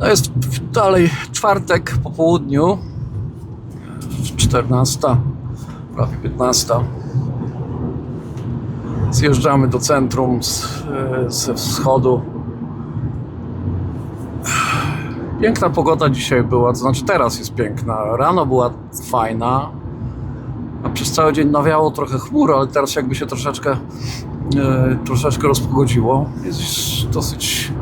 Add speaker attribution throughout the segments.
Speaker 1: No jest dalej czwartek po południu, 14, prawie 15. Zjeżdżamy do centrum z, e, ze wschodu. Piękna pogoda dzisiaj była, to znaczy teraz jest piękna. Rano była fajna, a przez cały dzień nawiało trochę chmur, ale teraz jakby się troszeczkę, e, troszeczkę rozpogodziło. Jest dosyć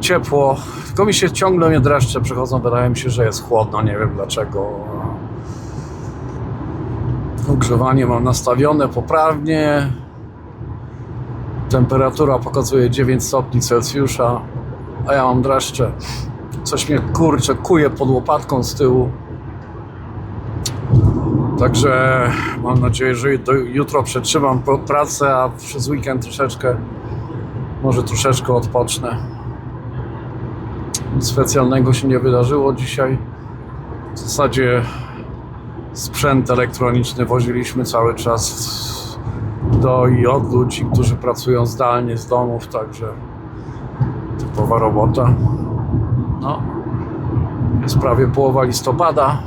Speaker 1: ciepło, tylko mi się ciągle mnie dreszcze przychodzą, wydaje mi się, że jest chłodno, nie wiem dlaczego. Ogrzewanie mam nastawione poprawnie. Temperatura pokazuje 9 stopni Celsjusza, a ja mam dreszcze. Coś mnie kurczę kuje pod łopatką z tyłu. Także mam nadzieję, że jutro przetrzymam pracę, a przez weekend troszeczkę, może troszeczkę odpocznę. Specjalnego się nie wydarzyło dzisiaj. W zasadzie sprzęt elektroniczny woziliśmy cały czas do i od ludzi, którzy pracują zdalnie z domów, także typowa robota. No, jest prawie połowa listopada,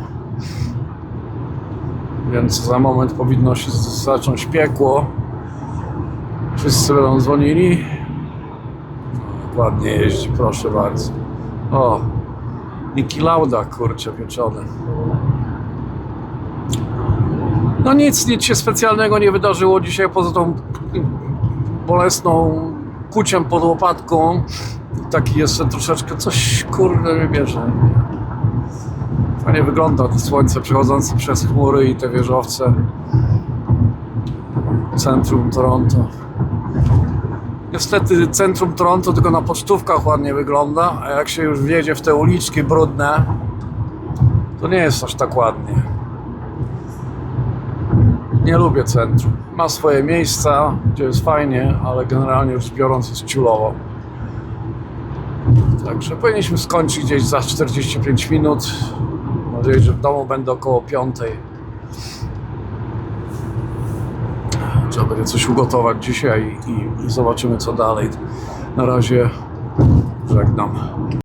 Speaker 1: więc za moment powinno się zacząć piekło. Wszyscy będą dzwonili. Ładnie jeździ, proszę bardzo. O, Niki Lauda, kurczę, pieczony. No nic, nic się specjalnego nie wydarzyło dzisiaj poza tą bolesną kuciem pod łopatką. Taki jeszcze troszeczkę coś kurde mnie bierze. Fajnie wygląda to słońce przechodzące przez chmury i te wieżowce. Centrum Toronto. Niestety centrum Toronto tylko na pocztówkach ładnie wygląda, a jak się już wjedzie w te uliczki brudne, to nie jest aż tak ładnie. Nie lubię centrum. Ma swoje miejsca, gdzie jest fajnie, ale generalnie rzecz biorąc jest ciulowo. Także powinniśmy skończyć gdzieś za 45 minut. Mam nadzieję, że w domu będę około 5. Trzeba będzie coś ugotować dzisiaj i, i zobaczymy co dalej. Na razie żegnam.